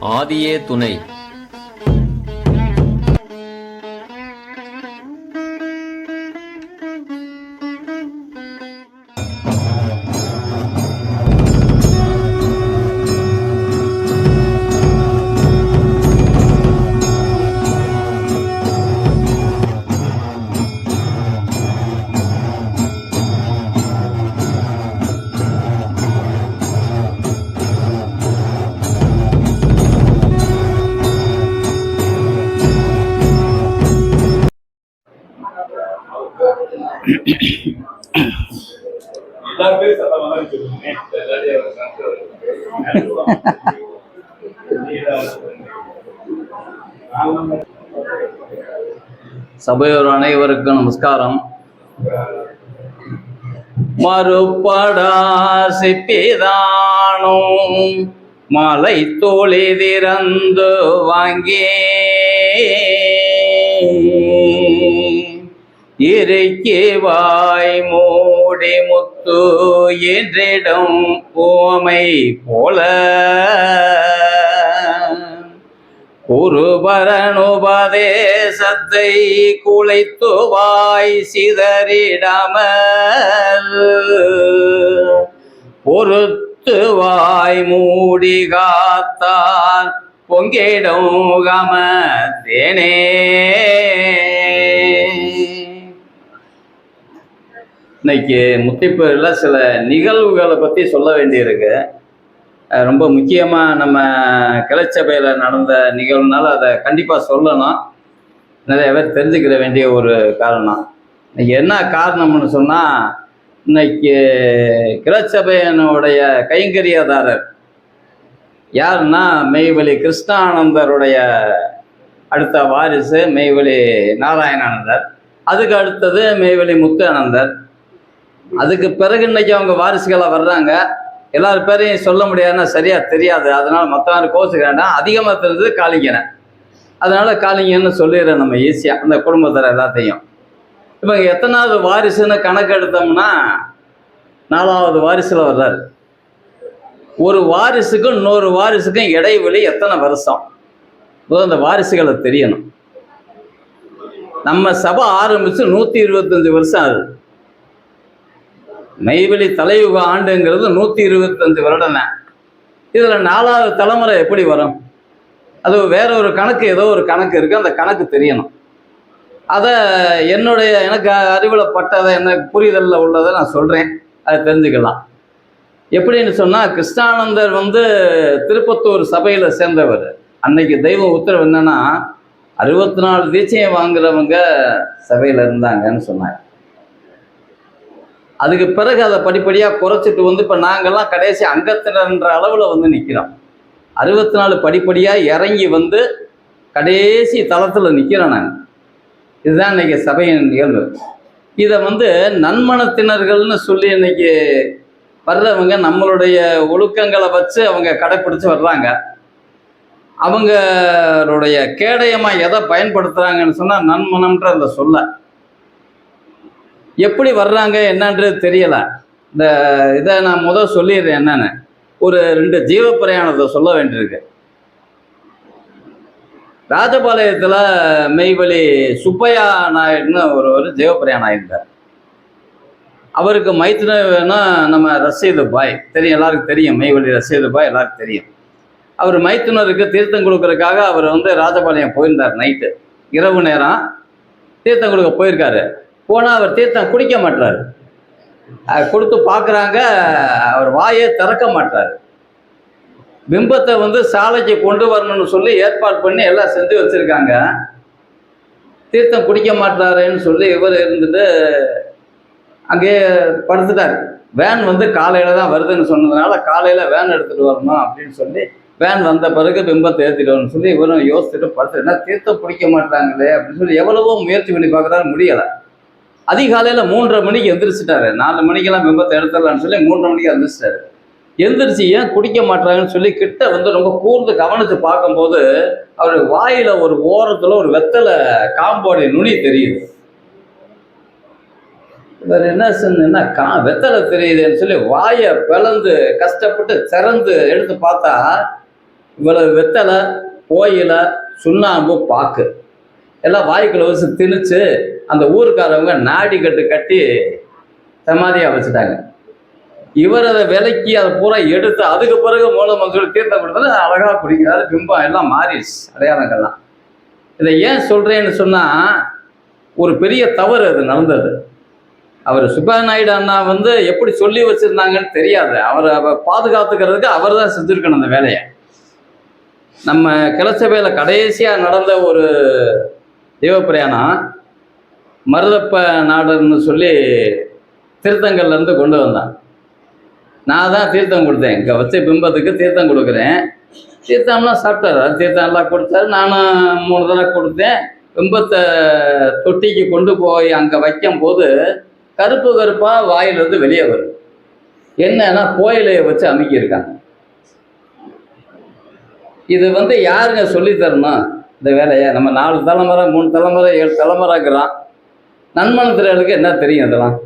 ஆதியே துணை. சபையோர் அனைவருக்கும் நமஸ்காரம். மறுபடா சிப்பிதானும் மலை தோழி திறந்து வாங்கே. இறைக்கேவாய் மூடி முத்து என்றிடம் ஓமை போல. குருபரனுபதேசத்தை குலைத்து வாய் சிதறிடாமல். மூடி காத்தார் பொங்கிடும் கம தேனே. இன்னைக்கு முத்திப்பேரில் சில நிகழ்வுகளை பற்றி சொல்ல வேண்டியிருக்கு. ரொம்ப முக்கியமாக நம்ம கிளச்சபையில் நடந்த நிகழ்வுனால அதை கண்டிப்பாக சொல்லணும். நிறைய பேர் தெரிஞ்சுக்கிற வேண்டிய ஒரு காரணம். இன்னைக்கு என்ன காரணம்னு சொன்னால் இன்னைக்கு கிளச்சபையனுடைய கைங்கரியதாரர் யாருன்னா மெய்வெளி கிருஷ்ணானந்தருடைய அடுத்த வாரிசு மெய்வெளி நாராயணானந்தர். அதுக்கு அடுத்தது மெய்வெளி முத்து அனந்தர் அதுக்கு பிறகு இன்னைக்கு அவங்க வாரிசுகளாக வர்றாங்க. எல்லார் பேரையும் சொல்ல முடியாதுன்னா சரியா தெரியாது. அதனால மற்றவங்க கோச்சுக்கிறேன்னா அதிகமாக தெரிஞ்சது காளிங்கனை. அதனால காளிங்கன்னு சொல்லிடுறேன் நம்ம ஈஸியாக அந்த குடும்பத்தில் எல்லாத்தையும். இப்போ எத்தனாவது வாரிசுன்னு கணக்கு எடுத்தோம்னா நாலாவது வாரிசில் வர்றாரு. ஒரு வாரிசுக்கும் இன்னொரு வாரிசுக்கும் இடைவெளி எத்தனை வருஷம்? அந்த வாரிசுகளை தெரியணும். நம்ம சபை ஆரம்பித்து நூற்றி இருபத்தஞ்சி வருஷம் ஆகுது. மெய்வெளி தலையுக ஆண்டுங்கிறது நூற்றி இருபத்தஞ்சு வருடம். இதில் நாலாவது தலைமுறை எப்படி வரும்? அது வேற ஒரு கணக்கு ஏதோ ஒரு கணக்கு இருக்குது அந்த கணக்கு தெரியணும். அதை என்னுடைய எனக்கு அறிவில் பட்டதை எனக்கு புரிதலில் உள்ளதை நான் சொல்கிறேன் அதை தெரிஞ்சுக்கலாம். எப்படின்னு சொன்னால் கிருஷ்ணானந்தர் வந்து திருப்பத்தூர் சபையில் சேர்ந்தவர். அன்னைக்கு தெய்வ உத்தரவு என்னன்னா அறுபத்தி நாலு தீட்சையை வாங்குறவங்க சபையில் இருந்தாங்கன்னு சொன்னாங்க. அதுக்கு பிறகு அதை படிப்படியாக குறைச்சிட்டு வந்து இப்போ நாங்கள்லாம் கடைசி அங்கத்தினர்ன்ற அளவில் வந்து நிற்கிறோம் அறுபத்தி நாலு படிப்படியாக இறங்கி வந்து கடைசி தளத்தில் நிற்கிறோம் நாங்கள் இதுதான் இன்னைக்கு சபையின் நிகழ்வு இதை வந்து நன்மனத்தினர்கள்னு சொல்லி இன்னைக்கு வர்றவங்க நம்மளுடைய ஒழுக்கங்களை வச்சு அவங்க கடைப்பிடிச்சு வர்றாங்க. அவங்களுடைய கேடயமாக எதை பயன்படுத்துகிறாங்கன்னு சொன்னால் நன்மனம்ன்ற அந்த சொல்ல. எப்படி வர்றாங்க என்னன்றது தெரியல. இந்த இதை நான் முதல் சொல்லிடுறேன் என்னன்னு. ஒரு ரெண்டு ஜீவ பிரயாணத்தை சொல்ல வேண்டியிருக்கு. ராஜபாளையத்தில் மெய்வழி சுப்பையா நாயுடுன்னு ஒரு ஒரு ஆயிருந்தார். அவருக்கு மைத்துனா நம்ம ரசீது பாய். தெரியும் எல்லாருக்கும் தெரியும். மெய்வழி ரசீது பாய் எல்லாருக்கும் தெரியும். அவர் மைத்துனருக்கு தீர்த்தம் கொடுக்கறதுக்காக அவர் வந்து ராஜபாளையம் போயிருந்தார் நைட்டு. இரவு நேரம் தீர்த்தம் கொடுக்க போயிருக்காரு. போனால் அவர் தீர்த்தம் குடிக்க மாட்டார் கொடுத்து பார்க்குறாங்க அவர் வாயே திறக்க மாட்டார் பிம்பத்தை வந்து சாலைக்கு கொண்டு வரணும்னு சொல்லி ஏற்பாடு பண்ணி எல்லாம் செஞ்சு வச்சுருக்காங்க. தீர்த்தம் குடிக்க மாட்டாருன்னு சொல்லி இவர் இருந்துட்டு அங்கேயே படுத்துட்டார். வேன் வந்து காலையில் தான் வருதுன்னு சொன்னதுனால காலையில் வேன் எடுத்துகிட்டு வரணும் அப்படின்னு சொல்லி வேன் வந்த பிறகு பிம்பத்தை ஏற்றிட்டு வரணும்னு சொல்லி இவரும் யோசிச்சுட்டு படுத்து என்ன தீர்த்தம் பிடிக்க மாட்டாங்களே அப்படின்னு சொல்லி எவ்வளவோ முயற்சி பண்ணி பார்க்குறாரு முடியலை. அதிகாலையில் மூன்றரை மணிக்கு எந்திரிச்சிட்டாரு. நாலு மணிக்கெல்லாம் விபத்தை எடுத்துடலாம்னு சொல்லி மூன்றரை மணிக்கு எந்திரிச்சிட்டாரு. எந்திரிச்சு ஏன் குடிக்க மாட்டாங்கன்னு சொல்லி கிட்ட வந்து ரொம்ப கூர்ந்து கவனித்து பார்க்கும்போது அவர் வாயில் ஒரு ஓரத்தில் ஒரு வெத்தலை காம்போடைய நுனி தெரியுது. இவர் என்ன செஞ்சுன்னா கா வெத்தலை தெரியுதுன்னு சொல்லி வாயை பிளந்து கஷ்டப்பட்டு திறந்து எடுத்து பார்த்தா இவ்வளவு வெத்தலை கோயில சுண்ணாம்பு பாக்கு. எல்லாம் வாய்க்குள்ள வச்சு திணிச்சு அந்த ஊருக்காரவங்க நாடி கட்டு கட்டி சமாதியாக வச்சுட்டாங்க. இவர் அதை விலக்கி அதை பூரா எடுத்து அதுக்கு பிறகு மூலம் சொல்லி தீர்த்தம் கொடுத்தது அழகாக குடிக்கிறாரு. பிம்பம் எல்லாம் மாறிடுச்சு அடையாளங்கள்லாம். இதை ஏன் சொல்கிறேன்னு சொன்னால் ஒரு பெரிய தவறு அது நடந்தது. அவர் சுப்பா நாயுடு அண்ணா வந்து எப்படி சொல்லி வச்சுருந்தாங்கன்னு தெரியாது. அவரை அவ பாதுகாத்துக்கிறதுக்கு அவர் தான் செஞ்சுருக்கணும் அந்த வேலையை. நம்ம கிளச்சபையில் கடைசியாக நடந்த ஒரு தேவப்பிரயாணம். மருதப்ப நாடுன்னு சொல்லி திருத்தங்கள்லேருந்து கொண்டு வந்தான். நான் தான் தீர்த்தம் கொடுத்தேன். இங்கே வச்ச பிம்பத்துக்கு தீர்த்தம் கொடுக்குறேன். தீர்த்தம்லாம் சாப்பிட்டாரு. அது தீர்த்தம் எல்லாம் கொடுத்தாரு. நானும் மூணு தடவை கொடுத்தேன். பிம்பத்தை தொட்டிக்கு கொண்டு போய் அங்கே வைக்கும் போது கருப்பு கருப்பாக வாயிலிருந்து வெளியே வரும். என்னன்னா கோயிலையை வச்சு அமைக்கியிருக்காங்க. இது வந்து யாருங்க சொல்லித்தரணும் இந்த வேலையை நம்ம நாலு தலைமுறை மூணு தலைமுறை ஏழு தலைமுறைங்கிறான் நன்மனத்திற்கு என்ன தெரியும் இதெல்லாம்?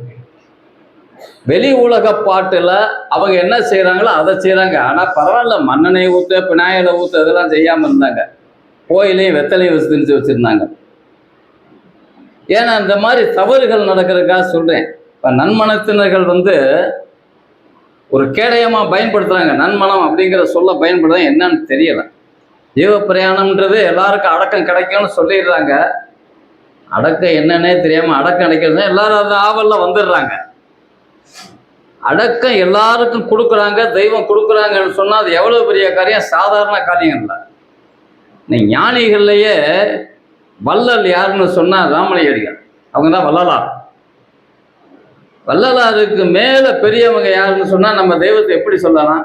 வெளி உலக பாட்டில் அவங்க என்ன செய்கிறாங்களோ அதை செய்கிறாங்க ஆனால் பரவாயில்ல மண்ணெண்ணெய் ஊற்று பினாயில ஊற்று இதெல்லாம் செய்யாமல் இருந்தாங்க. கோயிலையும் வெத்தலையும் வச்சு திணிச்சு ஏன்னா இந்த மாதிரி தவறுகள் நடக்கிறதுக்காக சொல்கிறேன் இப்போ நன்மனத்தினர்கள் வந்து ஒரு கேடயமாக பயன்படுத்துகிறாங்க நன்மனம் அப்படிங்கிற சொல்ல பயன்படுத்த என்னன்னு தெரியலை. ஜீவ பிரயாணம்ன்றது எல்லாருக்கும் அடக்கம் கிடைக்கும்னு சொல்லிடுறாங்க. அடக்கம் என்னன்னே தெரியாம அடக்கம் கிடைக்கிறது எல்லாரும் அந்த ஆவல்ல வந்துடுறாங்க. அடக்கம் எல்லாருக்கும் கொடுக்குறாங்க தெய்வம் கொடுக்குறாங்கன்னு சொன்னால் அது எவ்வளோ பெரிய காரியம்? சாதாரண காரியம் இல்லை. ஞானிகள்லையே வள்ளல் யாருன்னு சொன்னால் ராமலிங்கடிகள். அவங்க தான் வள்ளலார். வள்ளலாருக்கு மேலே பெரியவங்க யாருன்னு சொன்னால் நம்ம தெய்வத்தை எப்படி சொல்லலாம்?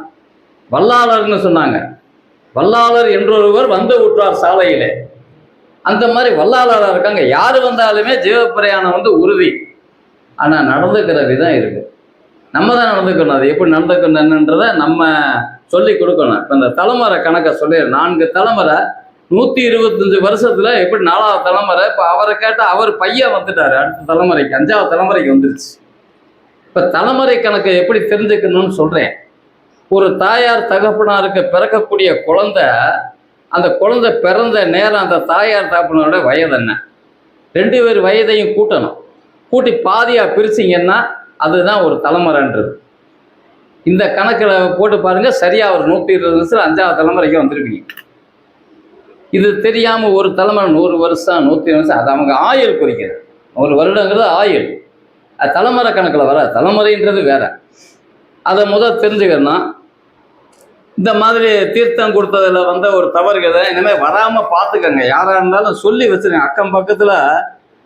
வல்லாளர்னு சொன்னாங்க. வல்லாளர் என்றொருவர் வந்து விட்டார் சாலையிலே. அந்த மாதிரி வல்லாளராக இருக்காங்க. யார் வந்தாலுமே ஜீவப்பிரயாணம் வந்து உறுதி. ஆனால் நடந்துக்கிற விதம் இருக்கு. நம்ம தான் நடந்துக்கணும். அது எப்படி நடந்துக்கணும்ன்றத நம்ம சொல்லி கொடுக்கணும். இப்போ இந்த தலைமுறை கணக்கை சொல்லி நான்கு தலைமுறை நூற்றி இருபத்தஞ்சு வருஷத்தில் எப்படி நாலாவது தலைமுறை இப்போ அவரை கேட்டால் அவர் பையன் வந்துட்டார். அடுத்த தலைமுறைக்கு அஞ்சாவது தலைமுறைக்கு வந்துருச்சு. இப்போ தலைமுறை கணக்கை எப்படி தெரிஞ்சுக்கணும்னு சொல்கிறேன் ஒரு தாயார் தகப்பனாருக்கு பிறக்கக்கூடிய குழந்த அந்த குழந்தை பிறந்த நேரம் அந்த தாயார் தகப்பனோட வயது என்ன? ரெண்டு பேர் வயதையும் கூட்டணும். கூட்டி பாதியாக பிரிச்சிங்கன்னா அதுதான் ஒரு தலைமுறைன்றது. இந்த கணக்கில் போட்டு பாருங்கள் சரியாக ஒரு நூற்றி இருபது நிமிஷத்தில் அஞ்சாவது தலைமுறைக்கு வந்திருப்பீங்க இது தெரியாமல் ஒரு தலைமுறை நூறு வருஷம் நூற்றி வருஷம் அது அவங்க ஆயுள் குறிக்கிறது. ஒரு வருடங்கிறது ஆயுள். அது தலைமுறை கணக்கில் வர தலைமுறைன்றது வேற. அதை முதல் தெரிஞ்சுக்கணும் இந்த மாதிரி தீர்த்தம் கொடுத்ததுல வந்த ஒரு தவறுகளை இனிமேல் வராமல் பார்த்துக்கங்க. யாராக இருந்தாலும் சொல்லி வச்சுருங்க. அக்கம் பக்கத்தில்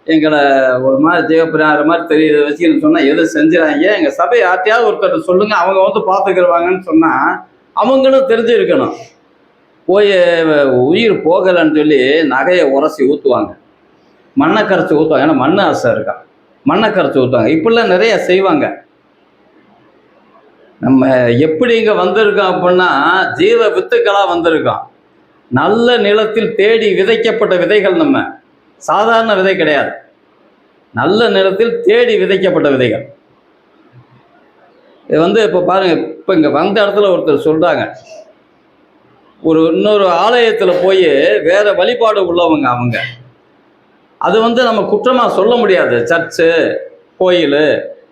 எங்களை ஒரு மாதிரி ஜெயப்பிரியாற மாதிரி தெரியுது வச்சுக்கணும்னு சொன்னால் எது செஞ்சுறாங்க எங்கள் சபை யார்ட்டையாவது ஒருத்தர் சொல்லுங்கள் அவங்க வந்து பார்த்துக்கிடுவாங்கன்னு சொன்னால் அவங்களும் தெரிஞ்சிருக்கணும். போய் உயிர் போகலைன்னு சொல்லி நகையை உரசி ஊற்றுவாங்க மண்ணை கரைச்சி ஊற்றுவாங்க ஏன்னா மண் ஆசை இருக்கான் மண்ணை கரைச்சி ஊற்றுவாங்க இப்படிலாம் நிறைய செய்வாங்க. நம்ம எப்படி இங்கே வந்திருக்கோம் அப்படின்னா ஜீவ வித்துக்களாக வந்திருக்கோம். நல்ல நிலத்தில் தேடி விதைக்கப்பட்ட விதைகள் நம்ம. சாதாரண விதை கிடையாது. நல்ல நிலத்தில் தேடி விதைக்கப்பட்ட விதைகள். இது வந்து இப்போ பாருங்கள் இப்போ இங்கே வந்த இடத்துல ஒருத்தர் சொல்கிறாங்க ஒரு இன்னொரு ஆலயத்தில் போய் வேறு வழிபாடு உள்ளவங்க அவங்க. அது வந்து நம்ம குற்றமாக சொல்ல முடியாது. சர்ச்சு கோயில்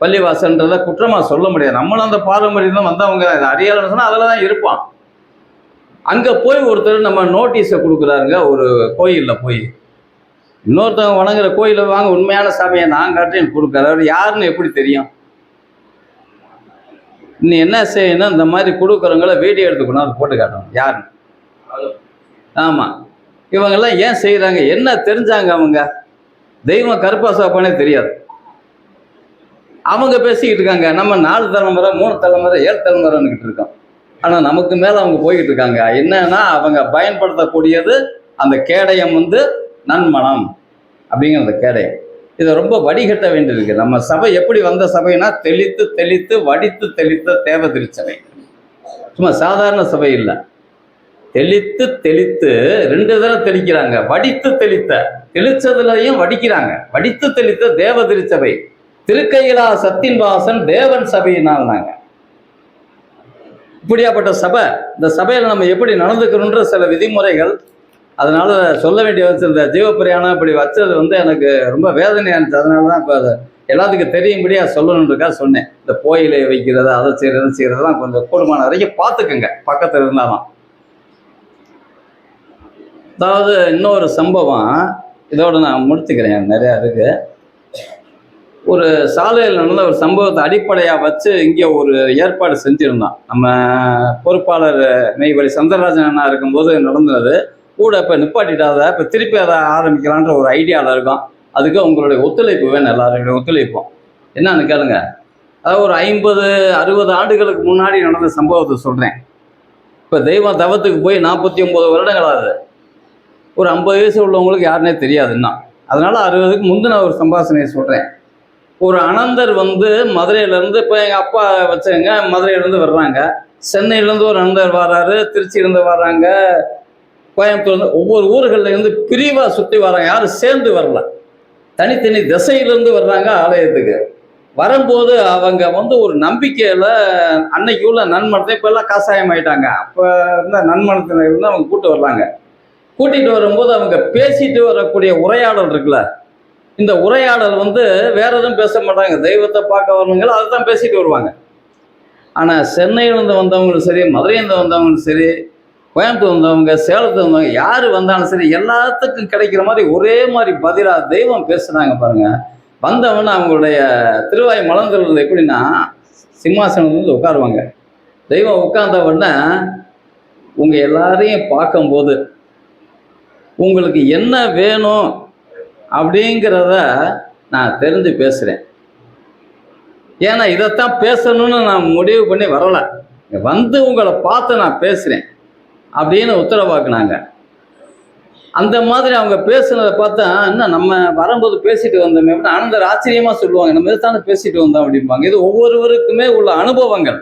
பள்ளிவாசன்றத குற்றமாக சொல்ல முடியாது. நம்மளும் அந்த பாரம்பரியம் தான் வந்தவங்க தான். அறியாளன்னு சொன்னால் அதில் தான் இருப்பான். அங்கே போய் ஒருத்தர் நம்ம நோட்டீஸை கொடுக்குறாருங்க ஒரு கோயிலில் போய். இன்னொருத்தவங்க வணங்குற கோயிலில் வாங்க உண்மையான சாமியை நான் காட்டுறேன் கொடுக்குறாரு யாருன்னு எப்படி தெரியும்? நீ என்ன செய்யணும் இந்த மாதிரி கொடுக்குறவங்கள வீடியோ எடுத்துக்கணும் அதை போட்டு காட்டணும். யாருன்னு? ஆமாம் இவங்கெல்லாம் ஏன் செய்கிறாங்க என்ன தெரிஞ்சாங்க அவங்க? தெய்வம் கருப்பாசாப்பானே தெரியாது. அவங்க பேசிக்கிட்டு இருக்காங்க. நம்ம நாலு தலைமுறை மூணு தலைமுறை ஏழு தலைமுறைன்னுக்கிட்டு இருக்கோம். ஆனால் நமக்கு மேலே அவங்க போய்கிட்டு இருக்காங்க. என்னன்னா அவங்க பயன்படுத்தக்கூடியது அந்த கேடயம் வந்து நன்மனம் அப்படிங்கிற அந்த கேடயம். இதை ரொம்ப வடிகட்ட வேண்டியிருக்கு. நம்ம சபை எப்படி வந்த சபைனா தெளித்து தெளித்து வடித்து தெளித்த தேவ திருச்சபை சும்மா சாதாரண சபை இல்லை. தெளித்து தெளித்து ரெண்டு தடவை தெளிக்கிறாங்க. வடித்து தெளித்த. தெளிச்சதுலயும் வடிக்கிறாங்க. வடித்து தெளித்த தேவ திருச்சபை திருக்கையிலா சத்தின் வாசன் தேவன் சபையினால் நாங்கள் இப்படியாப்பட்ட சபை இந்த சபையில் நம்ம எப்படி நடந்துக்கணுன்ற சில விதிமுறைகள் அதனால சொல்ல வேண்டிய வச்சிருந்த ஜீவப்பிரியாணம் இப்படி வச்சது வந்து எனக்கு ரொம்ப வேதனையாக இருந்துச்சு. அதனால தான் இப்போ அதை எல்லாத்துக்கும் தெரியும்படியாக சொல்லணுன்றக்கா சொன்னேன். இந்த கோயிலை வைக்கிறது அதை செய்கிறது செய்கிறதெல்லாம் கொஞ்சம் கூடுமான வரைக்கும் பார்த்துக்குங்க. பக்கத்தில் இருந்தாலும் அதாவது இன்னொரு சம்பவம் இதோட நான் முடிச்சுக்கிறேன். நிறையா இருக்குது ஒரு சாலையில் நடந்த ஒரு சம்பவத்தை அடிப்படையாக வச்சு இங்கே ஒரு ஏற்பாடு செஞ்சுருந்தோம் நம்ம பொறுப்பாளர் மெய்வழி சந்திரராஜன் அண்ணா இருக்கும்போது நடந்தது. கூட இப்போ நிப்பாட்டிட்டாத இப்போ திருப்பி அதை ஆரம்பிக்கலான்ற ஒரு ஐடியாவில் இருக்கோம். அதுக்கு உங்களுடைய ஒத்துழைப்பு வேணும் எல்லாருடைய ஒத்துழைப்பும். என்னன்னு கேளுங்க. அதாவது ஒரு ஐம்பது அறுபது ஆண்டுகளுக்கு முன்னாடி நடந்த சம்பவத்தை சொல்கிறேன் இப்போ தெய்வம் தவத்துக்கு போய் நாற்பத்தி ஒம்பது வருடங்கள் ஒரு ஐம்பது வயசு உள்ளவங்களுக்கு யாருன்னே தெரியாதுன்னா. அதனால் அறுபதுக்கு முந்தின ஒரு சம்பாசனையை சொல்கிறேன் ஒரு அனந்தர் வந்து மதுரையிலேருந்து இப்போ எங்கள் அப்பா வச்சவங்க மதுரையிலேருந்து வர்றாங்க. சென்னையிலேருந்து ஒரு அனந்தர் வர்றாரு திருச்சியிலேருந்து வர்றாங்க கோயம்புத்தூர்லேருந்து ஒவ்வொரு ஊர்கள்லேருந்து பிரிவாக சுற்றி வராங்க யாரும் சேர்ந்து வரல. தனித்தனி திசையிலேருந்து வர்றாங்க ஆலயத்துக்கு. வரும்போது அவங்க வந்து ஒரு நம்பிக்கையில் அன்னைக்கு உள்ள நன்மனத்தை இப்போ எல்லாம் காசாயம் ஆயிட்டாங்க. அப்போ இருந்த நன்மனத்தில் அவங்க கூட்டு வர்றாங்க. கூட்டிகிட்டு வரும்போது அவங்க பேசிட்டு வரக்கூடிய உரையாடல் இருக்குல்ல இந்த உரையாடல் வந்து வேற எதுவும் பேச மாட்டாங்க. தெய்வத்தை பார்க்க வரவங்களோ அதை தான் பேசிட்டு வருவாங்க. ஆனால் சென்னையிலேருந்து வந்தவங்களும் சரி மதுரையிலேருந்து வந்தவங்களும் சரி கோயம்புத்தூர் வந்தவங்க சேலத்து வந்தவங்க யார் வந்தாலும் சரி எல்லாத்துக்கும் கிடைக்கிற மாதிரி ஒரே மாதிரி பதிலாக தெய்வம் பேசுனாங்க பாருங்க. வந்தவன் அவங்களுடைய திருவாய் மலர்ந்துள்ளது எப்படின்னா சிம்மாசனம் வந்து உட்காருவாங்க. தெய்வம் உட்கார்ந்த உடனே உங்கள் எல்லாரையும் பார்க்கும்போது உங்களுக்கு என்ன வேணும் அப்படிங்கிறத நான் தெரிஞ்சு பேசுகிறேன் ஏன்னா இதைத்தான் பேசணும்னு நான் முடிவு பண்ணி வரலை. வந்து உங்களை பார்த்து நான் பேசுகிறேன் அப்படின்னு உத்தரவாக்குனாங்க. அந்த மாதிரி அவங்க பேசுனதை பார்த்தா என்ன நம்ம வரும்போது பேசிட்டு வந்தோமே அப்படின்னு ஆனந்தர் ஆச்சரியமாக சொல்லுவாங்க நம்ம இதைத்தானே பேசிட்டு வந்தோம் அப்படிம்பாங்க. இது ஒவ்வொருவருக்குமே உள்ள அனுபவங்கள்.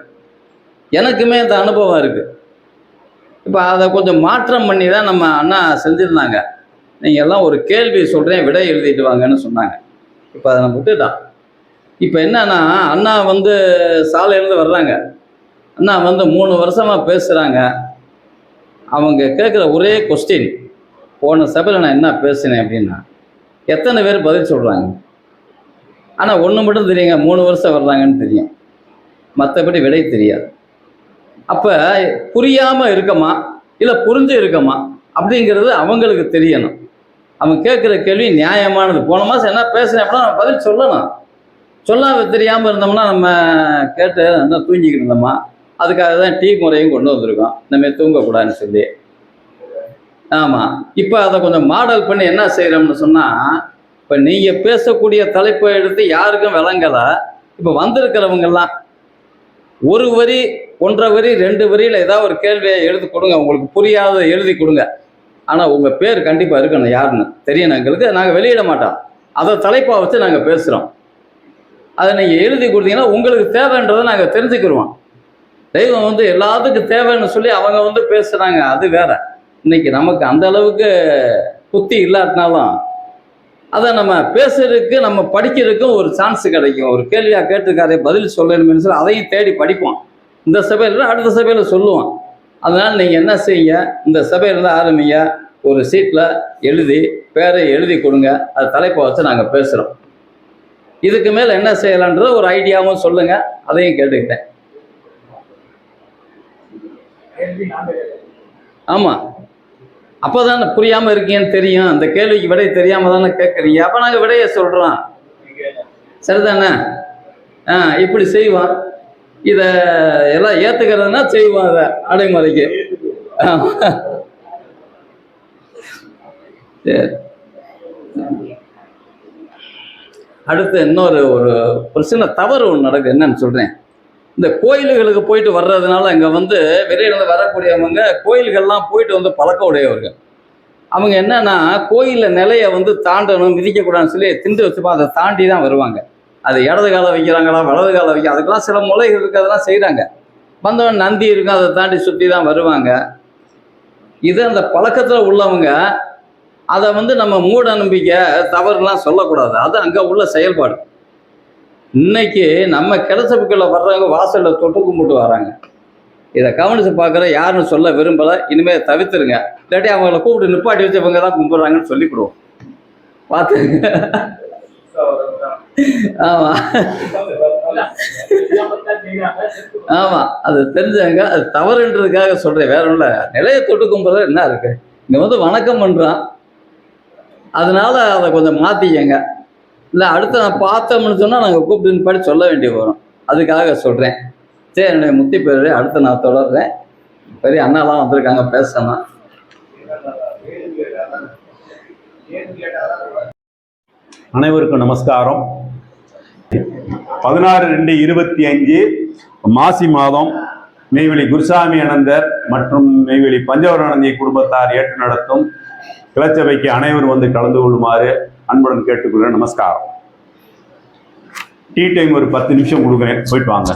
எனக்குமே இந்த அனுபவம் இருக்குது இப்போ அதை கொஞ்சம் மாற்றம் பண்ணி தான் நம்ம அண்ணா செஞ்சுருந்தாங்க. நீங்கள் எல்லாம் ஒரு கேள்வி சொல்கிறேன் விடை எழுதிட்டு வாங்கன்னு சொன்னாங்க. இப்போ அதை நம்ம விட்டுட்டான் இப்போ என்னன்னா அண்ணா வந்து சாலையிலேருந்து வர்றாங்க. அண்ணா வந்து மூணு வருஷமாக பேசுகிறாங்க அவங்க கேட்குற ஒரே கொஸ்டின் போன சபையில் நான் என்ன பேசினேன் அப்படின்னா எத்தனை பேர் பதில் சொல்கிறாங்க ஆனால் ஒன்று மட்டும் தெரியுங்க மூணு வருஷம் வர்றாங்கன்னு தெரியும். மற்றபடி விடை தெரியாது. அப்போ புரியாமல் இருக்கமா? இல்லை புரிஞ்சு இருக்கமா? அப்படிங்கிறது அவங்களுக்கு தெரியணும். அவன் கேட்குற கேள்வி நியாயமானது. போன மாதம் என்ன பேசுகிறேன் அப்படின்னா நம்ம பதில் சொல்லணும். சொல்லாம தெரியாமல் இருந்தோம்னா நம்ம கேட்டு என்ன தூங்கிக்கிட்டு இருந்தோமா? அதுக்காக தான் டீ முறையும் கொண்டு வந்திருக்கோம். நம்ம தூங்கக்கூடாதுன்னு சொல்லி. ஆமாம் இப்போ அதை கொஞ்சம் மாடல் பண்ணி என்ன செய்கிறோம்னு சொன்னால் இப்போ நீங்கள் பேசக்கூடிய தலைப்பை எடுத்து யாருக்கும் விளங்கலை. இப்போ வந்திருக்கிறவங்கெல்லாம் ஒரு வரி ஒன்றரை வரி ரெண்டு வரியில் ஏதாவது ஒரு கேள்வியை எழுதி கொடுங்க. உங்களுக்கு புரியாத எழுதி கொடுங்க. ஆனால் உங்கள் பேர் கண்டிப்பாக இருக்கணும் யாருன்னு. தெரியணும் எங்களுக்கு. நாங்கள் வெளியிட மாட்டோம். அதை தலைப்பாக வச்சு நாங்கள் பேசுகிறோம் அதை நீங்கள் எழுதி கொடுத்தீங்கன்னா உங்களுக்கு தேவைன்றதை நாங்கள் தெரிஞ்சுக்கிடுவோம் தெய்வம் வந்து எல்லாத்துக்கும் தேவைன்னு சொல்லி அவங்க வந்து பேசுகிறாங்க அது வேற. இன்னைக்கு நமக்கு அந்த அளவுக்கு புத்தி இல்லாட்டினாலும் அதை நம்ம பேசுறதுக்கு நம்ம படிக்கிறதுக்கும் ஒரு சான்ஸ் கிடைக்கும். ஒரு கேள்வியாக கேட்டிருக்காரே பதில் சொல்லணும்னு சொல்லி அதையும் தேடி படிப்போம். இந்த சபையில் அடுத்த சபையில் சொல்லுவோம். அதனால் நீங்கள் என்ன செய்யுங்க? இந்த சபையிலேருந்து ஆரம்பிங்க. ஒரு சீட்டில் எழுதி பேரை எழுதி கொடுங்க. அது தலைப்பை வச்சு நாங்கள் பேசுகிறோம் இதுக்கு மேலே என்ன செய்யலான்றது ஒரு ஐடியாவும் சொல்லுங்கள் அதையும் கேட்டுக்கிட்டேன். ஆமாம் அப்போ தானே புரியாமல் இருக்கீங்கன்னு தெரியும். அந்த கேள்விக்கு விடை தெரியாமல் தானே கேட்குறீங்க அப்போ நாங்கள் விடையை சொல்கிறோம் சரிதானே? ஆ இப்படி செய்வோம். இதை எல்லாம் ஏற்றுக்கிறதுனா செய்வோம் அதை அடைமுறைக்கு சரி. அடுத்து இன்னொரு ஒரு ஒரு சின்ன தவறு ஒன்று நடக்குது. என்னன்னு சொல்கிறேன் இந்த கோயில்களுக்கு போயிட்டு வர்றதுனால இங்கே வந்து வெளியிலேருந்து வரக்கூடியவங்க கோயில்கள்லாம் போயிட்டு வந்து பழக்க உடையவர்கள். அவங்க என்னன்னா கோயிலில் நிலையை வந்து தாண்டணும் மிதிக்கக்கூடாதுன்னு சொல்லி திண்டு வச்சுப்போம். அதை தாண்டி தான் வருவாங்க. அது இடது காலை வைக்கிறாங்களா வலது காலை வைக்க அதுக்கெல்லாம் சில முறைகள் இருக்கு அதெல்லாம் செய்கிறாங்க வந்தவன் நந்தி இருக்கும் அதை தாண்டி சுற்றி தான் வருவாங்க. இது அந்த பழக்கத்தில் உள்ளவங்க அதை வந்து நம்ம மூட நம்பிக்கை தவறுலாம் சொல்லக்கூடாது. அது அங்கே உள்ள செயல்பாடு. இன்னைக்கு நம்ம கிடசப்புக்குள்ள வர்றவங்க வாசலில் தொட்டு கும்பிட்டு வராங்க. இதை கவனித்து பார்க்குற யாருன்னு சொல்ல விரும்பலை இனிமேல் தவிர்த்துருங்க. இல்லாட்டி அவங்கள கூப்பிட்டு நிப்பாட்டி வச்சவங்க தான் கும்பிட்றாங்கன்னு சொல்லிவிடுவோம் பார்த்துங்க ஆமா. ஆமா அது தெரிஞ்சவங்க அது தவறுன்றதுக்காக சொல்றேன். வேற ஒன்றும் நிலைய தொட்டு கும்பிட்றது என்ன இருக்கு? இங்க வந்து வணக்கம் பண்றான். அதனால அதை கொஞ்சம் மாத்திக்கங்க. இல்லை அடுத்து நான் பார்த்தோம்னு சொன்னால் நாங்கள் கூப்பிட்டு நிப்பாட்டி சொல்ல வேண்டிய வரும். அதுக்காக சொல்கிறேன் சரி என்னுடைய முத்தி பேர் அடுத்து நான் தொடர்றேன். பெரிய அண்ணாலாம் வந்திருக்காங்க பேசணும் அனைவருக்கும் நமஸ்காரம். பதினாறு ரெண்டு இருபத்தி அஞ்சு மாசி மாதம் நெய்வேலி குருசாமி அனந்தர் மற்றும் நெய்வேலி பஞ்சவரானந்தி குடும்பத்தார் ஏற்று நடத்தும் கிளச்சபைக்கு அனைவரும் வந்து கலந்து கொள்ளுமாறு அன்புடன் கேட்டுக்கொள்கிறேன். நமஸ்காரம். டீ டைம் ஒரு பத்து நிமிஷம் கொடுக்குறேன். போயிட்டு வாங்க.